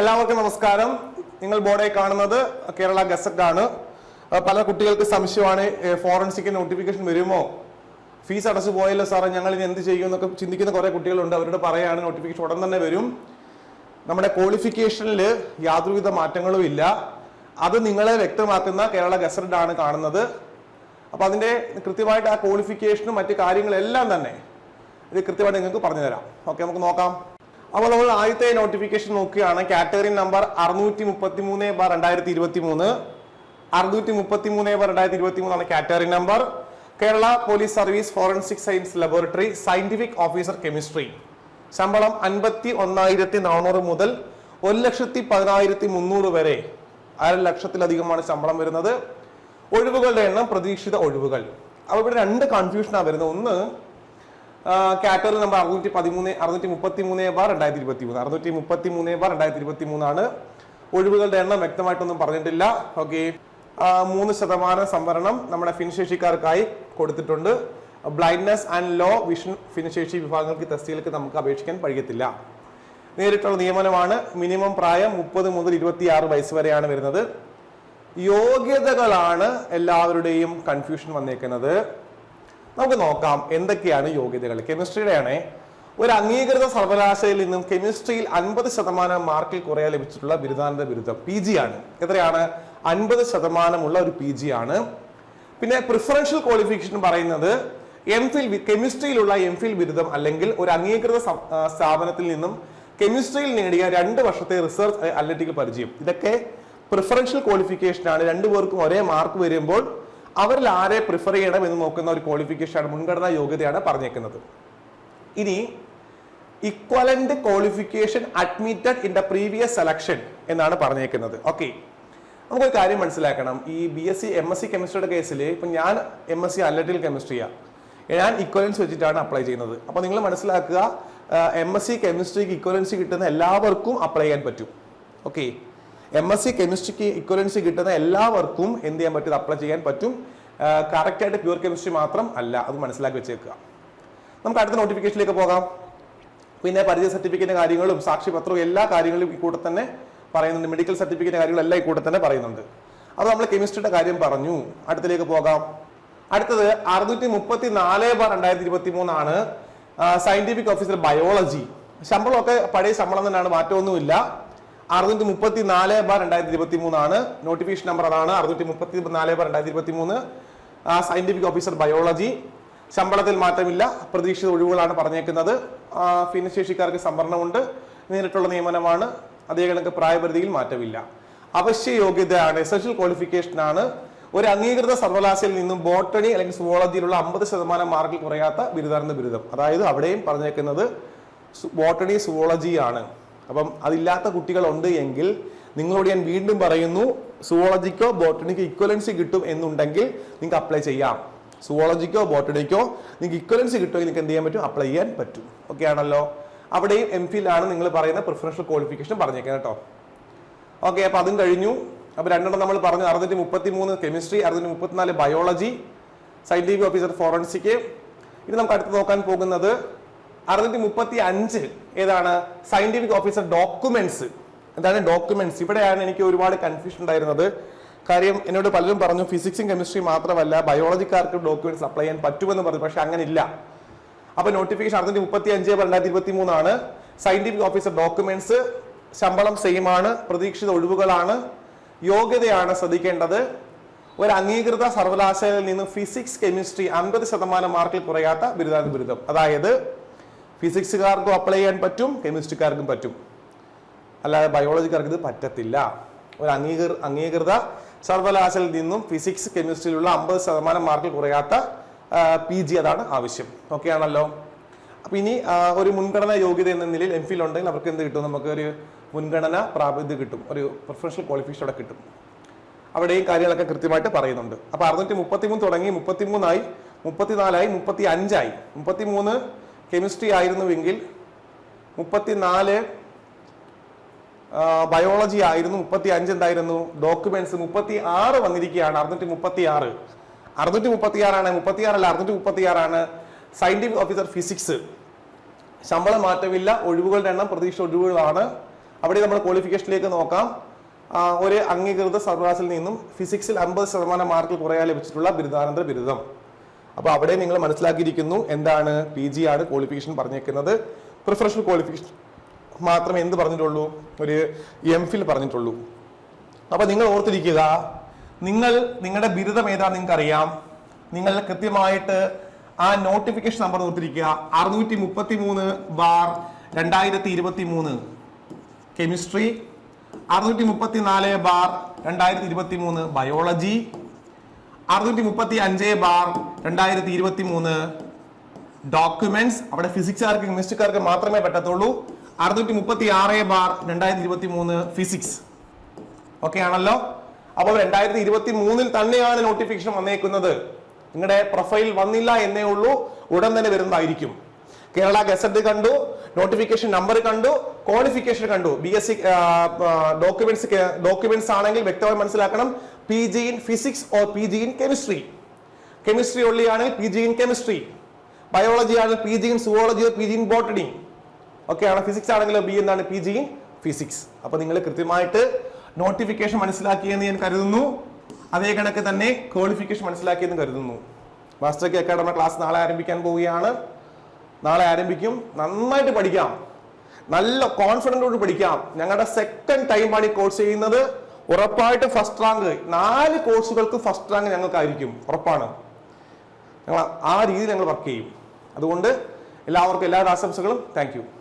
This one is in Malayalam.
എല്ലാവർക്കും നമസ്കാരം. നിങ്ങൾ ബോർഡായി കാണുന്നത് കേരള ഗസറ്റ് ആണ് പല കുട്ടികൾക്ക് സംശയമാണ് ഫോറൻസിക് നോട്ടിഫിക്കേഷൻ വരുമോ? ഫീസ് അടച്ചു പോയല്ലോ സാറേ ഞങ്ങൾ ഇനി എന്ത് ചെയ്യും എന്നൊക്കെ ചിന്തിക്കുന്ന കുറെ കുട്ടികളുണ്ട് അവരോട് പറയാണ് നോട്ടിഫിക്കേഷൻ ഉടൻ തന്നെ വരും. നമ്മുടെ ക്വാളിഫിക്കേഷനിൽ യാതൊരുവിധ മാറ്റങ്ങളും ഇല്ല. അത് നിങ്ങളെ വ്യക്തമാക്കുന്ന കേരള ഗസറ്റ് ആണ് കാണുന്നത്. അപ്പൊ അതിന്റെ കൃത്യമായിട്ട് ആ ക്വാളിഫിക്കേഷനും മറ്റു കാര്യങ്ങളെല്ലാം തന്നെ ഇത് കൃത്യമായിട്ട് നിങ്ങൾക്ക് പറഞ്ഞു തരാം ഓക്കെ നമുക്ക് നോക്കാം. അപ്പോൾ നമ്മൾ ആദ്യത്തെ നോട്ടിഫിക്കേഷൻ നോക്കുകയാണ്. കാറ്റഗറി നമ്പർ അറുന്നൂറ്റി മുപ്പത്തി മൂന്ന് ബാർ രണ്ടായിരത്തി ഇരുപത്തി മൂന്ന് അറുന്നൂറ്റി മുപ്പത്തി മൂന്ന് ബാർ രണ്ടായിരത്തി ഇരുപത്തി മൂന്നാണ് category number Kerala police service forensic science laboratory scientific officer chemistry ശമ്പളം അൻപത്തി ഒന്നായിരത്തി നാനൂറ് മുതൽ ഒരു ലക്ഷത്തി പതിനായിരത്തി മുന്നൂറ് വരെ അര ലക്ഷത്തിലധികമാണ് ശമ്പളം വരുന്നത്. ഒഴിവുകളുടെ എണ്ണം പ്രതീക്ഷിത ഒഴിവുകൾ. അപ്പോൾ ഇവിടെ രണ്ട് കൺഫ്യൂഷനാണ് വരുന്നത്. ഒന്ന് കാറ്റഗറി നമ്പർ അറുന്നൂറ്റി പതിമൂന്ന് അറുന്നൂറ്റി മുപ്പത്തി മൂന്ന് ബാർ രണ്ടായിരത്തി ഇരുപത്തി മൂന്ന് അറുന്നൂറ്റി മുപ്പത്തി മൂന്ന് ബാർ രണ്ടായിരത്തി ഇരുപത്തി മൂന്നാണ് ഒഴിവുകളുടെ എണ്ണം വ്യക്തമായിട്ടൊന്നും പറഞ്ഞിട്ടില്ല. ഓക്കെ മൂന്ന് ശതമാനം സംവരണം നമ്മുടെ ഭിന്നശേഷിക്കാർക്കായി കൊടുത്തിട്ടുണ്ട്. ബ്ലൈൻഡ്നെസ് ആൻഡ് ലോ വിഷൻ ഭിന്നശേഷി വിഭാഗങ്ങൾക്ക് തസ്തികൾക്ക് നമുക്ക് അപേക്ഷിക്കാൻ കഴിയത്തില്ല. നേരിട്ടുള്ള നിയമനമാണ്. മിനിമം പ്രായം മുപ്പത് മുതൽ ഇരുപത്തി ആറ് വയസ്സ് വരെയാണ് വരുന്നത്. യോഗ്യതകളാണ് എല്ലാവരുടെയും കൺഫ്യൂഷൻ വന്നേക്കുന്നത്. നമുക്ക് നോക്കാം എന്തൊക്കെയാണ് യോഗ്യതകൾ. കെമിസ്ട്രിയുടെയാണ് ഒരു അംഗീകൃത സർവകലാശാലയിൽ നിന്നും കെമിസ്ട്രിയിൽ അൻപത് ശതമാനം മാർക്കിൽ കുറയാൻ ലഭിച്ചിട്ടുള്ള ബിരുദാനന്ത ബിരുദം പി ജി ആണ്. എത്രയാണ്? അൻപത് ശതമാനമുള്ള ഒരു പി ജി ആണ്. പിന്നെ പ്രിഫറൻഷ്യൽ ക്വാളിഫിക്കേഷൻ പറയുന്നത് എം ഫിൽ കെമിസ്ട്രിയിലുള്ള എം ഫിൽ ബിരുദം അല്ലെങ്കിൽ ഒരു അംഗീകൃത സ്ഥാപനത്തിൽ നിന്നും കെമിസ്ട്രിയിൽ നേടിയ രണ്ട് വർഷത്തെ റിസർച്ച് അനലിറ്റിക്കൽ പരിചയം. ഇതൊക്കെ പ്രിഫറൻഷ്യൽ ക്വാളിഫിക്കേഷൻ ആണ്. രണ്ടുപേർക്കും ഒരേ മാർക്ക് വരുമ്പോൾ അവരിൽ ആരെ പ്രിഫർ ചെയ്യണം എന്ന് നോക്കുന്ന ഒരു ക്വാളിഫിക്കേഷനാണ് മുൻഗണനാ യോഗ്യതയാണ് പറഞ്ഞേക്കുന്നത്. ഇനി equivalent qualification admitted in the previous selection എന്നാണ് പറഞ്ഞേക്കുന്നത്. ഓക്കെ നമുക്കൊരു കാര്യം മനസ്സിലാക്കണം. ഈ B S C M S C കെമിസ്ട്രിയുടെ കേസിൽ ഇപ്പം ഞാൻ എം എസ് സി അനലറ്റിക്കൽ കെമിസ്ട്രിയാണ് ഞാൻ ഇക്വലൻസ് വെച്ചിട്ടാണ് അപ്ലൈ ചെയ്യുന്നത്. അപ്പോൾ നിങ്ങൾ മനസ്സിലാക്കുക എം എസ് സി കെമിസ്ട്രിക്ക് ഇക്വലൻസി കിട്ടുന്ന എല്ലാവർക്കും അപ്ലൈ ചെയ്യാൻ പറ്റും. ഓക്കെ എം എസ് സി കെമിസ്ട്രിക്ക് ഇക്വലൻസി കിട്ടുന്ന എല്ലാവർക്കും എന്ത് ചെയ്യാൻ പറ്റും? അപ്ലൈ ചെയ്യാൻ പറ്റും. കറക്റ്റായിട്ട് പ്യൂർ കെമിസ്ട്രി മാത്രം അല്ല അത് മനസ്സിലാക്കി വെച്ചേക്കുക. നമുക്ക് അടുത്ത നോട്ടിഫിക്കേഷനിലേക്ക് പോകാം. പിന്നെ പരിചയ സർട്ടിഫിക്കറ്റിന്റെ കാര്യങ്ങളും സാക്ഷിപത്രവും എല്ലാ കാര്യങ്ങളും ഈ കൂടെ തന്നെ പറയുന്നുണ്ട്. മെഡിക്കൽ സർട്ടിഫിക്കറ്റ് കാര്യങ്ങളെല്ലാം ഈ കൂടെ തന്നെ പറയുന്നുണ്ട്. അത് നമ്മൾ കെമിസ്ട്രിയുടെ കാര്യം പറഞ്ഞു. അടുത്തിലേക്ക് പോകാം. അടുത്തത് അറുന്നൂറ്റി മുപ്പത്തി നാല് ബാർ രണ്ടായിരത്തി ഇരുപത്തി മൂന്നാണ് സയന്റിഫിക് ഓഫീസർ ബയോളജി ശമ്പളമൊക്കെ പഴയ ശമ്പളം തന്നെയാണ് മാറ്റമൊന്നുമില്ല. അറുന്നൂറ്റി മുപ്പത്തി നാല് ബാർ രണ്ടായിരത്തി ഇരുപത്തി മൂന്നാണ് നോട്ടിഫിക്കേഷൻ നമ്പർ അതാണ്. അറുന്നൂറ്റി മുപ്പത്തി നാല് ബാർ രണ്ടായിരത്തി ഇരുപത്തി മൂന്ന് സയന്റിഫിക് ഓഫീസർ ബയോളജി ശമ്പളത്തിൽ മാറ്റമില്ല. പ്രതീക്ഷിത ഒഴിവുകളാണ് പറഞ്ഞേക്കുന്നത്. ഭിന്നശേഷിക്കാർക്ക് സംവരണമുണ്ട്. നേരിട്ടുള്ള നിയമനമാണ്. അതേ കണക്ക് പ്രായപരിധിയിൽ മാറ്റമില്ല. അവശ്യ യോഗ്യതയാണ് എസൻഷ്യൽ ക്വാളിഫിക്കേഷൻ ആണ്. ഒരു അംഗീകൃത സർവകലാശാലയിൽ നിന്നും ബോട്ടണി അല്ലെങ്കിൽ സുവോളജിയിലുള്ള അമ്പത് ശതമാനം മാർക്കിൽ കുറയാത്ത ബിരുദാനന്ദ ബിരുദം. അതായത് അവിടെയും പറഞ്ഞേക്കുന്നത് ബോട്ടണി സുവോളജി ആണ് അപ്പം അതില്ലാത്ത കുട്ടികളുണ്ട് എങ്കിൽ നിങ്ങളോട് ഞാൻ വീണ്ടും പറയുന്നു സുവോളജിക്കോ ബോട്ടണിക്കോ ഇക്വലൻസി കിട്ടും എന്നുണ്ടെങ്കിൽ നിങ്ങൾക്ക് അപ്ലൈ ചെയ്യാം. സുവോളജിക്കോ ബോട്ടണിക്കോ നിങ്ങൾക്ക് ഇക്വലൻസി കിട്ടുമെങ്കിൽ നിങ്ങൾക്ക് എന്ത് ചെയ്യാൻ പറ്റും? അപ്ലൈ ചെയ്യാൻ പറ്റും. ഓക്കെ ആണല്ലോ? അവിടെയും എം ഫിലാണ് നിങ്ങൾ പറയുന്ന പ്രിഫറൻഷ്യൽ ക്വാളിഫിക്കേഷൻ പറഞ്ഞേക്കാം കേട്ടോ. ഓക്കെ അപ്പോൾ അതും കഴിഞ്ഞു. അപ്പോൾ രണ്ടെണ്ണം നമ്മൾ പറഞ്ഞു. അറുന്നൂറ്റി മുപ്പത്തി മൂന്ന് കെമിസ്ട്രി അറുന്നൂറ്റി മുപ്പത്തിനാല് ബയോളജി സയന്റിഫിക് ഓഫീസർ ഫോറൻസിക് ഇനി നമുക്ക് അടുത്ത് നോക്കാൻ പോകുന്നത് അറുന്നൂറ്റി മുപ്പത്തി അഞ്ച് ഏതാണ് സയന്റിഫിക് ഓഫീസർ ഡോക്യുമെന്റ്സ് എന്താണ് ഡോക്യുമെന്റ്സ് ഇവിടെയാണ് എനിക്ക് ഒരുപാട് കൺഫ്യൂഷൻ ഉണ്ടായിരുന്നത്. കാര്യം എന്നോട് പലരും പറഞ്ഞു ഫിസിക്സും കെമിസ്ട്രിയും മാത്രമല്ല ബയോളജിക്കാർക്ക് ഡോക്യുമെന്റ്സ് അപ്ലൈ ചെയ്യാൻ പറ്റുമെന്ന് പറഞ്ഞു പക്ഷെ അങ്ങനെ ഇല്ല അപ്പൊ നോട്ടിഫിക്കേഷൻ അറുന്നൂറ്റി മുപ്പത്തി അഞ്ച് രണ്ടായിരത്തി ഇരുപത്തി മൂന്നാണ് സയന്റിഫിക് ഓഫീസർ ഡോക്യുമെന്റ്സ് ശമ്പളം സെയിം ആണ് പ്രതീക്ഷിത ഒഴിവുകളാണ്. യോഗ്യതയാണ് ശ്രദ്ധിക്കേണ്ടത്. ഒരു അംഗീകൃത സർവകലാശാലയിൽ നിന്ന് ഫിസിക്സ് കെമിസ്ട്രി അൻപത് ശതമാനം മാർക്കിൽ കുറയാത്ത ബിരുദാന ബിരുദം അതായത് ഫിസിക്സുകാർക്കും അപ്ലൈ ചെയ്യാൻ പറ്റും കെമിസ്ട്രിക്കാർക്കും പറ്റും. അല്ലാതെ ബയോളജിക്കാർക്ക് ഇത് പറ്റത്തില്ല. ഒരു അംഗീകൃത അംഗീകൃത സർവകലാശാലയിൽ നിന്നും ഫിസിക്സ് കെമിസ്ട്രിയിലുള്ള അമ്പത് ശതമാനം മാർക്കിൽ കുറയാത്ത പി ജി അതാണ് ആവശ്യം. ഓക്കെ ആണല്ലോ? അപ്പൊ ഇനി ഒരു മുൻഗണന യോഗ്യത എന്ന നിലയിൽ എം ഫിൽ ഉണ്ടെങ്കിൽ അവർക്ക് എന്ത് കിട്ടും? നമുക്ക് ഒരു മുൻഗണന പ്രാപ്യത കിട്ടും. ഒരു പ്രൊഫഷണൽ ക്വാളിഫിക്കേഷൻ അവിടെ കിട്ടും. അവിടെയും കാര്യങ്ങളൊക്കെ കൃത്യമായിട്ട് പറയുന്നുണ്ട്. അപ്പോൾ അറുന്നൂറ്റി മുപ്പത്തി മൂന്ന് തുടങ്ങി മുപ്പത്തിമൂന്നായി മുപ്പത്തിനാലായി മുപ്പത്തി അഞ്ചായി മുപ്പത്തിമൂന്ന് കെമിസ്ട്രി ആയിരുന്നുവെങ്കിൽ മുപ്പത്തിനാല് ബയോളജി ആയിരുന്നു മുപ്പത്തി അഞ്ച് എന്തായിരുന്നു? ഡോക്യുമെന്റ്സ് മുപ്പത്തി ആറ് വന്നിരിക്കുകയാണ് അറുന്നൂറ്റി മുപ്പത്തി ആറ് അറുന്നൂറ്റി മുപ്പത്തി ആറാണ് മുപ്പത്തി ആറല്ല അറുന്നൂറ്റി മുപ്പത്തി ആറാണ് സയന്റിഫിക് ഓഫീസർ ഫിസിക്സ് ശമ്പളം മാറ്റമില്ല ഒഴിവുകളുടെ എണ്ണം പ്രതീക്ഷ ഒഴിവുകളാണ്. അവിടെ നമ്മൾ ക്വാളിഫിക്കേഷനിലേക്ക് നോക്കാം. ഒരു അംഗീകൃത സർവകലാശാലയിൽ നിന്നും ഫിസിക്സിൽ അമ്പത് ശതമാനം മാർക്കിൽ കുറയാൻ ലഭിച്ചിട്ടുള്ള ബിരുദാനന്തര ബിരുദം. അപ്പൊ അവിടെ നിങ്ങൾ മനസ്സിലാക്കിയിരിക്കുന്നു എന്താണ് പി ജി ആണ് ക്വാളിഫിക്കേഷൻ പറഞ്ഞേക്കുന്നത്. പ്രൊഫഷണൽ ക്വാളിഫിക്കേഷൻ മാത്രമേ എന്ത് പറഞ്ഞിട്ടുള്ളൂ? ഒരു എം ഫിൽ പറഞ്ഞിട്ടുള്ളൂ. അപ്പോൾ നിങ്ങൾ ഓർത്തിരിക്കുക നിങ്ങൾ നിങ്ങളുടെ ബിരുദം ഏതാ നിങ്ങൾക്ക് അറിയാം നിങ്ങൾ കൃത്യമായിട്ട് ആ നോട്ടിഫിക്കേഷൻ നമ്പർ ഓർത്തിരിക്കുക. അറുന്നൂറ്റി മുപ്പത്തി മൂന്ന് ബാർ രണ്ടായിരത്തി ഇരുപത്തി മൂന്ന് കെമിസ്ട്രി അറുന്നൂറ്റി മുപ്പത്തി നാല് ബാർ രണ്ടായിരത്തി ഇരുപത്തി മൂന്ന് ബയോളജി അറുന്നൂറ്റി മുപ്പത്തി അഞ്ച് ബാർ രണ്ടായിരത്തി ഇരുപത്തി മൂന്ന് ഡോക്യുമെന്റ്സ് അവിടെ ഫിസിക്സുകാർക്ക് കെമിസ്ട്രിക്കാർക്ക് മാത്രമേ പറ്റത്തുള്ളൂ. അറുന്നൂറ്റി മുപ്പത്തി ആറ് ബാർ രണ്ടായിരത്തി ഇരുപത്തി മൂന്ന് ഫിസിക്സ് ഓക്കെ ആണല്ലോ? അപ്പോൾ രണ്ടായിരത്തി ഇരുപത്തി മൂന്നിൽ തന്നെയാണ് നോട്ടിഫിക്കേഷൻ വന്നേക്കുന്നത്. നിങ്ങളുടെ പ്രൊഫൈൽ വന്നില്ല എന്നേ ഉള്ളൂ. ഉടൻ തന്നെ വരുന്നതായിരിക്കും. കേരള ഗസറ്റ് കണ്ടു നോട്ടിഫിക്കേഷൻ നമ്പർ കണ്ടു ക്വാളിഫിക്കേഷൻ കണ്ടു. B S C documents documents ആണെങ്കിൽ വ്യക്തമായി മനസ്സിലാക്കണം. P G in physics or P G in chemistry chemistry ഉള്ളി ആണെങ്കിൽ P G in chemistry biology ആണെങ്കിൽ P G in zoology P G in botany okay ആണ്? ഫിസിക്സ് ആണെങ്കിൽ ബി എന്താണ് പി ജി ഇൻ ഫിസിക്സ് അപ്പൊ നിങ്ങൾ കൃത്യമായിട്ട് നോട്ടിഫിക്കേഷൻ മനസ്സിലാക്കിയെന്ന് ഞാൻ കരുതുന്നു. അതേ കണക്ക് തന്നെ ക്വാളിഫിക്കേഷൻ മനസ്സിലാക്കിയെന്ന് കരുതുന്നു. മാസ്റ്റർ കെ അക്കാഡമി ക്ലാസ് നാളെ ആരംഭിക്കാൻ പോവുകയാണ്. നാളെ ആരംഭിക്കും. നന്നായിട്ട് പഠിക്കാം. നല്ല കോൺഫിഡന്റോട് പഠിക്കാം. ഞങ്ങളുടെ സെക്കൻഡ് ടൈമാണ് ഈ കോഴ്സ് ചെയ്യുന്നത്. ഉറപ്പായിട്ട് ഫസ്റ്റ് റാങ്ക് നാല് കോഴ്സുകൾക്ക് ഫസ്റ്റ് റാങ്ക് ഞങ്ങൾക്കായിരിക്കും. ഉറപ്പാണ്. ഞങ്ങൾ ആ രീതിയിൽ ഞങ്ങൾ വർക്ക് ചെയ്യും. അതുകൊണ്ട് എല്ലാവർക്കും എല്ലാവരുടെ ആശംസകളും. താങ്ക്